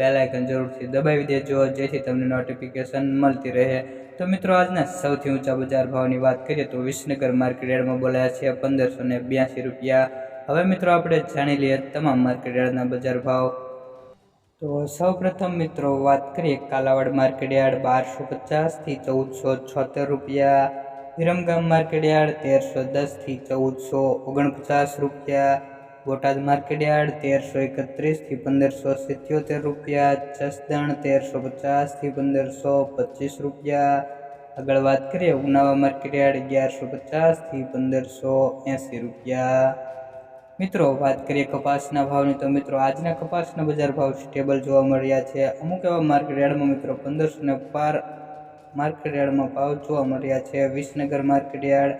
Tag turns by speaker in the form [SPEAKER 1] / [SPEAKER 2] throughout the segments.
[SPEAKER 1] બેલ જરૂરથી દબાવી દેજો, જેથી તમને નોટિફિકેશન મળતી રહે. તો મિત્રો, આજના સૌથી ઊંચા બજાર ભાવની વાત કરીએ તો વિસનગર માર્કેટ યાર્ડમાં બોલાયા છે પંદરસો ને બ્યાસી રૂપિયા. હવે મિત્રો, આપણે જાણી લઈએ તમામ માર્કેટ યાર્ડના બજાર ભાવ. તો સૌ પ્રથમ મિત્રો, વાત કરીએ કાલાવાડ માર્કેટ યાર્ડ બારસો પચાસથી ચૌદસો છોતેર રૂપિયા. વિરમગામ માર્કેટ યાર્ડ તેરસો દસથી ચૌદસો ઓગણપચાસ રૂપિયા. બોટાદ માર્કેટયાર્ડ તેરસો એકત્રીસથી પંદરસો સિત્યોતેર રૂપિયા, જસદણ તેરસો પચાસથી પંદરસો પચીસ રૂપિયા. આગળ વાત કરીએ ઉનાવા માર્કેટયાર્ડ અગિયારસો પચાસથી પંદરસો એંસી રૂપિયા. મિત્રો, વાત કરીએ કપાસના ભાવની, તો મિત્રો, આજના કપાસના બજાર ભાવ સ્ટેબલ જોવા મળ્યા છે. અમુક એવા માર્કેટયાર્ડમાં મિત્રો, પંદરસો ને પાર માર્કેટયાર્ડમાં ભાવ જોવા મળ્યા છે. વિસનગર માર્કેટયાર્ડ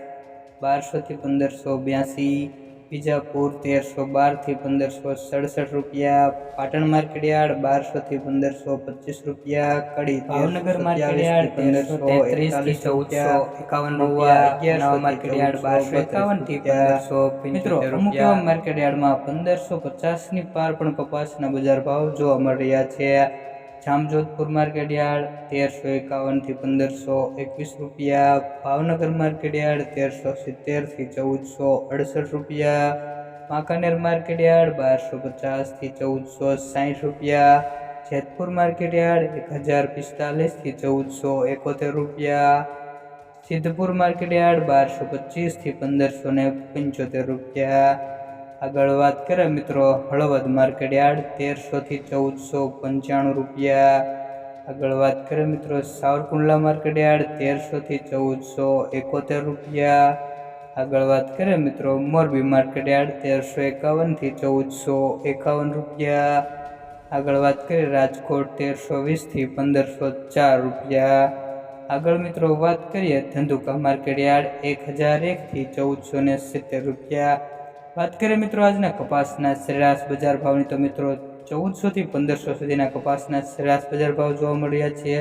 [SPEAKER 1] બારસોથી પંદરસો બ્યાસી. બીજાપુર તેરસો બારથી પંદરસો સડસઠ રૂપિયા પાટણ માર્કેટયાર્ડ બારસોથી પંદરસો પચીસ રૂપિયા કડી ભાવનગર માર્કેટયાર્ડ પંદરસો તેત્રીસથી ચૌદસો એકાવન રૂપિયા અગિયારસો માર્કેટ યાર્ડ બારસો એકાવનથી પંદરસો મિત્રો અમુક એવા માર્કેટ પંદરસો પચાસની પાર પણ કપાસના બજાર ભાવ જોવા મળી રહ્યા છે. જામજોધપુર માર્કેટ યાર્ડ, તેરસો એકાવનથી પંદરસો એકવીસ રૂપિયા. ભાવનગર માર્કેટ યાર્ડ, તેરસો સિત્તેરથી ચૌદસો અડસઠ રૂપિયા. વાંકાનેર માર્કેટ યાર્ડ, બારસો પચાસથી ચૌદસો સાઠ રૂપિયા. જેતપુર માર્કેટ યાર્ડ, એક હજાર પિસ્તાલીસથી ચૌદસો એકોતેર રૂપિયા. સિદ્ધપુર માર્કેટ યાર્ડ, બારસો પચીસથી પંદરસો ને પંચોતેર રૂપિયા. આગળ વાત કરે મિત્રો, હળવદ માર્કેટ યાર્ડ તેરસોથી ચૌદસો પંચાણું રૂપિયા. આગળ વાત કરે મિત્રો, સાવરકુંડલા માર્કેટ યાર્ડ તેરસોથી ચૌદસો એકોતેર રૂપિયા. આગળ વાત કરીએ મિત્રો, મોરબી માર્કેટ યાર્ડ, તેરસો એકાવનથી ચૌદસો એકાવન રૂપિયા. આગળ વાત કરીએ રાજકોટ, તેરસો વીસથી પંદરસો ચાર રૂપિયા. આગળ મિત્રો વાત કરીએ ધંધુકા માર્કેટ યાર્ડ, એક હજાર એકથી ચૌદસો ને સિત્તેર રૂપિયા. વાત કરીએ મિત્રો આજના કપાસના સરેરાશ બજાર ભાવની, તો મિત્રો ચૌદસોથી પંદરસો સુધીના કપાસના સરેરાશ બજાર ભાવ જોવા મળ્યા છે.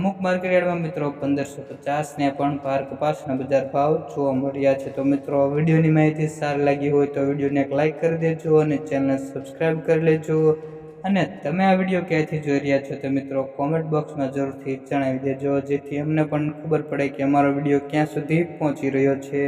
[SPEAKER 1] અમુક માર્કેટયાર્ડમાં મિત્રો પંદરસો પચાસને પણ ભાર કપાસના બજાર ભાવ જોવા મળ્યા છે. તો મિત્રો વિડીયોની માહિતી સારી લાગી હોય તો વિડીયોને એક લાઇક કરી દેજો અને ચેનલને સબસ્ક્રાઈબ કરી લેજો. અને તમે આ વીડિયો ક્યાંથી જોઈ રહ્યા છો તો મિત્રો કોમેન્ટ બોક્સમાં જરૂરથી જણાવી દેજો, જેથી અમને પણ ખબર પડે કે અમારો વીડિયો ક્યાં સુધી પહોંચી રહ્યો છે.